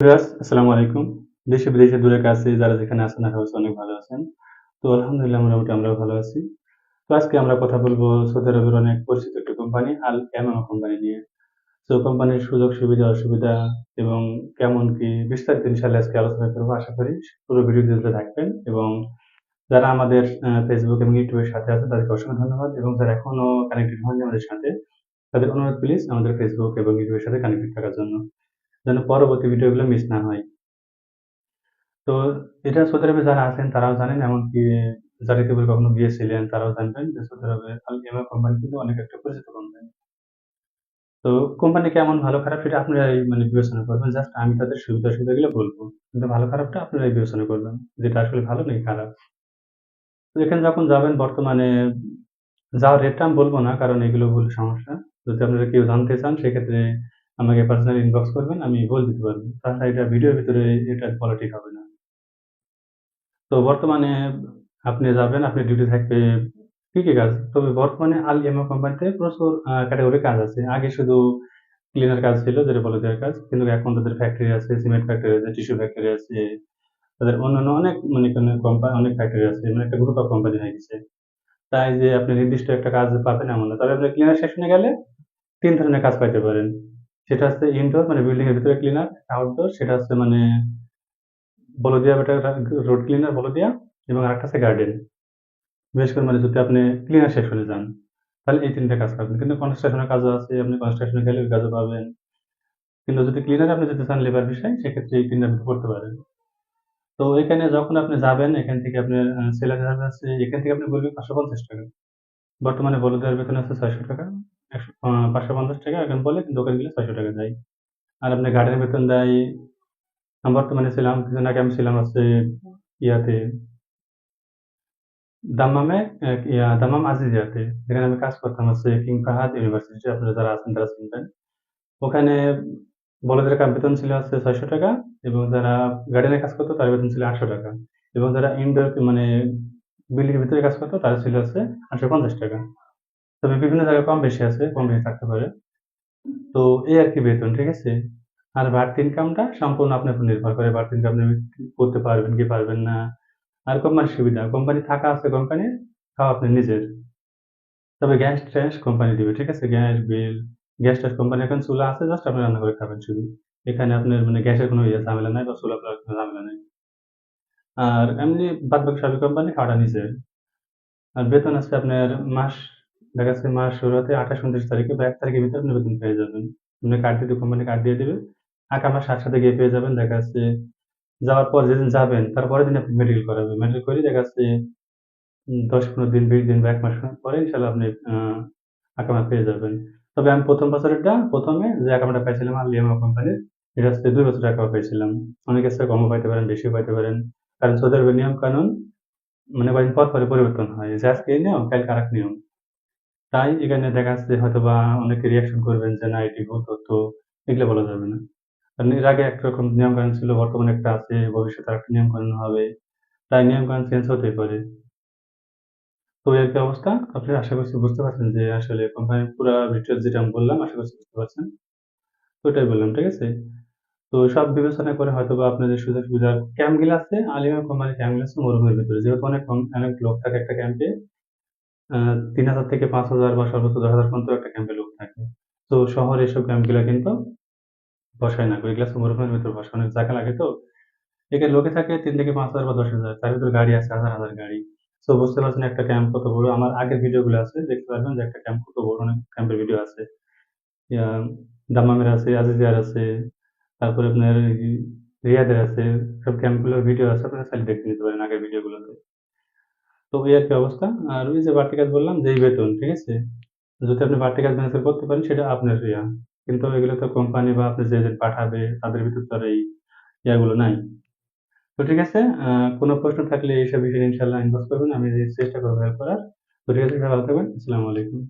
আসসালামু আলাইকুম। দেশে বিদেশে দূরে কাছে যারা যেখানে আছেন, আশা অনেক ভালো আছেন। তো আলহামদুলিল্লাহ মোটামুটি আমরাও ভালো আছি। তো আজকে আমরা কথা বলব সৌদি আরবের অনেক পরিচিত একটা কোম্পানি আল এমামা কোম্পানি নিয়ে। তো কোম্পানির সুযোগ, সুবিধা, অসুবিধা এবং কেমন কি বিস্তারিত ইনশাল্লাহ আজকে আলোচনা করব, আশা করি। পুরো ভিডিও দিতে থাকবেন এবং যারা আমাদের ফেসবুক এবং ইউটিউবের সাথে আছে তাদেরকে অসংখ্য ধন্যবাদ এবং যারা এখনও কানেক্টেড হয়নি আমাদের সাথে, তাদের অনুরোধ প্লিজ আমাদের ফেসবুক এবং ইউটিউবের সাথে কানেক্টেড থাকার জন্য। যেন পরবর্তী ভিডিওগুলো মিস না হয়। তো এটা সৌদি যারা আছেন তারাও জানেন, এমনকি যারা ইতিপূর্বে কখনো গিয়েছিলেন তারাও জানবেন যে সৌদি আরবে আল কোম্পানি কিন্তু অনেক একটা পরিচিত কোম্পানি তো কোম্পানি কেমন, ভালো, খারাপ সেটা আপনারাই মানে বিবেচনা করবেন। জাস্ট আমি তাদের সুবিধা অসুবিধাগুলো বলব। কিন্তু ভালো, খারাপটা আপনারাই বিবেচনা করবেন, যেটা আসলে ভালো নাকি খারাপ। তো এখানে যখন যাবেন বর্তমানে, যাওয়ার রেটটা আমি বলব না, কারণ এগুলো ভুল সমস্যা। যদি আপনারা কেউ জানতে চান, সেক্ষেত্রে আমাকে পার্সোনালি ইনবক্স করবেন, আমি বলে দিতে পারব। তাছাড়া এটা ভিডিওর ভিতরে এটা ঠিক হবে না। তো বর্তমানে আপনি যাবেন, আপনি ডিউটি থাকবে কি কি কাজ? তবে বর্তমানে আল এমা কোম্পানিতে প্রচুর ক্যাটাগরি কাজ আছে। আগে শুধু ক্লিনার কাজ ছিল, যেটা বলে দেওয়ার কাজ। কিন্তু এখন তাদের ফ্যাক্টরি আছে সিমেন্ট ফ্যাক্টরি আছে টিস্যু ফ্যাক্টরি আছে। তাদের অন্যান্য অনেক মানে কোম্পানি অনেক ফ্যাক্টরি আছে মানে একটা গ্রুপ অফ কোম্পানি হয়ে গেছে। তাই যে আপনি নির্দিষ্ট একটা কাজ পাবেন এমন না। তবে আপনি ক্লিনার সেকশনে গেলে তিন ধরনের কাজ পাইতে পারেন। সেটা হচ্ছে ইনডোর মানে বিল্ডিং এর ভিতরে ক্লিনার আউটডোর সেটা হচ্ছে মানে বলদিয়া বেটা রোড ক্লিনার বলদিয়া এবং আরেকটা আছে গার্ডেন বিশেষ করে মানে যদি আপনি ক্লিনার সেকশনে যান, তাহলে এই তিনটা কাজ পাবেন। কিন্তু কনস্ট্রাকশনের কাজও আছে, আপনি কনস্ট্রাকশনে গেলে কাজও পাবেন। কিন্তু যদি ক্লিনার আপনি যেতে চান লেবার বিষয়, সেক্ষেত্রে এই তিনটা করতে পারেন। তো এখানে যখন আপনি যাবেন, এখান থেকে আপনার স্যালারি আছে, এখান থেকে আপনি বলবেন পাঁচশো পঞ্চাশ টাকা। বর্তমানে বলদের বেতন আছে ছয়শো টাকা। একশো পাঁচশো পঞ্চাশ টাকা এখন বলে ওখানে গেলে ছয়শো টাকা দেয়। আর আপনি গার্ডেনের বেতন দেয়, আমি বর্তমানে ছিলাম, কিছুদিন আগে আমি ছিলাম হচ্ছে ইয়াতে। দাম্মামে দাম্মাম আজিজিয়াতে, যেখানে আমি কাজ করতাম হচ্ছে কিং ফাহাদ ইউনিভার্সিটি, আপনারা যারা আছেন তারা চিনবেন। ওখানে বলদের বেতন ছিল হচ্ছে ছয়শো টাকা, এবং যারা গার্ডেনে কাজ করতো তার বেতন ছিল আটশো টাকা। এবং যারা ইনডোর মানে বিল্ডিং এর ভিতরে কাজ করতো তার ছিল হচ্ছে আটশো পঞ্চাশ টাকা। তবে বিভিন্ন জায়গায় কম বেশি আছে কম বেশি থাকতে পারে। তো এই আর কি বেতন, ঠিক আছে? আর বাড়তি ইনকামটা সম্পূর্ণ আপনার উপর নির্ভর করে। বাড়তি ইনকাম আপনি করতে পারবেন কি পারবেন না। আর কোম্পানির সুবিধা, কোম্পানি থাকা আছে কোম্পানির খাওয়া আপনি নিজের। তবে গ্যাস ট্যাস কোম্পানি দিবে, ঠিক আছে? গ্যাস, বিল, গ্যাস ট্যাস কোম্পানি এখন চুলা আছে জাস্ট আপনি রান্না করে খাবেন শুধু। এখানে আপনার মানে গ্যাসের কোনো ইয়ে ঝামেলা নাই বা চুলা কোনো ঝামেলা নাই। আর এমনি বাদ বাকি সবই কোম্পানি, খাওয়াটা নিজের। আর বেতন আছে আপনার মাস দেখা যাচ্ছে মাস শুরু হতে আঠাশ, উনত্রিশ তারিখে বা এক তারিখের ভিতরে আপনি বেতন পেয়ে যাবেন। আপনি কার্ড দিয়ে কোম্পানি কার্ড দিয়ে দেবে আমার সাথে সাথে গিয়ে পেয়ে যাবেন। দেখা যাচ্ছে যাওয়ার পর যেদিন যাবেন, তারপরের দিন আপনি মেডিকেল করাবেন। মেডিকেল করে দেখা যাচ্ছে দশ, পনেরো দিন, বিশ দিন বা এক মাস পরে ইনশাল্লাহ আপনি আকামা পেয়ে যাবেন। তবে আমি প্রথম বছরেরটা, প্রথমে যে আকামাটা পাইছিলাম আর লিয়ামা কোম্পানির এটা হচ্ছে দুই বছর আকামা পাইছিলাম অনেক কাছে কমও পাইতে পারেন, বেশিও পাইতে পারেন। কারণ সৌদি আরবের নিয়ম কানুন মানে কয়েকদিন পর পরে পরিবর্তন হয়। যে আজকে এই নিয়ম, কালকে আরেক নিয়ম। তাই এখানে দেখা যাচ্ছে হয়তো বা অনেকে রিয়াকশন করবেন যে না, এটি ভুল তথ্য, এগুলো বলা যাবে না। কারণ এর আগে একরকম নিয়মকানুন ছিল, বর্তমানে একটা আছে, ভবিষ্যতে আরেকটা নিয়মকানুন হবে, তাই নিয়মকানুন চেঞ্জ হতে পারে। তো এর কি অবস্থা? আপনি আশা করছি বুঝতে পারছেন যে আসলে কোম্পানির পুরো ডিটেলস যেটা আমি বললাম, আশা করছি বুঝতে পারছেন। ওইটাই বললাম, ঠিক আছে? তো সব বিবেচনা করে হয়তো বা আপনাদের সুযোগ সুবিধা ক্যাম্প ক্যাম্পগুলো আছে, আলিমা কোম্পানির ক্যাম্পগুলো আছে, মরুভূমির ভিতরে। যেহেতু অনেক অনেক লোক থাকে একটা ক্যাম্পে তিন হাজার থেকে পাঁচ হাজার বা সর্বোচ্চ দশ হাজার পর্যন্ত একটা ক্যাম্পে লোক থাকে। তো শহরে এসব ক্যাম্পগুলো কিন্তু বসায় না গ্লাস মরুভূমির ভিতরে অনেক জায়গা লাগে তো। এখানে লোকে থাকে তিন থেকে পাঁচ হাজার বা দশ হাজার, তার ভিতরে গাড়ি আছে, হাজার হাজার গাড়ি। তো বুঝতে পারছেন একটা ক্যাম্প কত বড়। আমার আগের ভিডিওগুলো আছে, দেখতে পারবেন যে একটা ক্যাম্প কত বড়, অনেক ক্যাম্পের ভিডিও আছে। দামামের আছে, আজিজিয়ার আছে, তারপরে আপনার রিয়াদের আছে, সব ক্যাম্পগুলোর ভিডিও আছে, আপনারা চাইলে দেখে নিতে পারেন আগের ভিডিওগুলোতে তো এই আর কি অবস্থা। আর ওই যে বাড়তি কাজ বললাম, যেই বেতন, ঠিক আছে? যদি আপনি বাড়তি কাজ ম্যানেজার করতে পারেন, সেটা আপনার ইয়া। কিন্তু এগুলো তো কোম্পানি বা আপনি যে পাঠাবে, তাদের ভিতর তো আর এই ইয়াগুলো নাই। তো ঠিক আছে কোনো প্রশ্ন থাকলে এইসব বিষয়ে ইনশাল্লাহ ইনভলভ করবেন, আমি চেষ্টা করব হেল্প করার। তো ঠিক আছে, ভালো থাকবেন, আসসালামু আলাইকুম।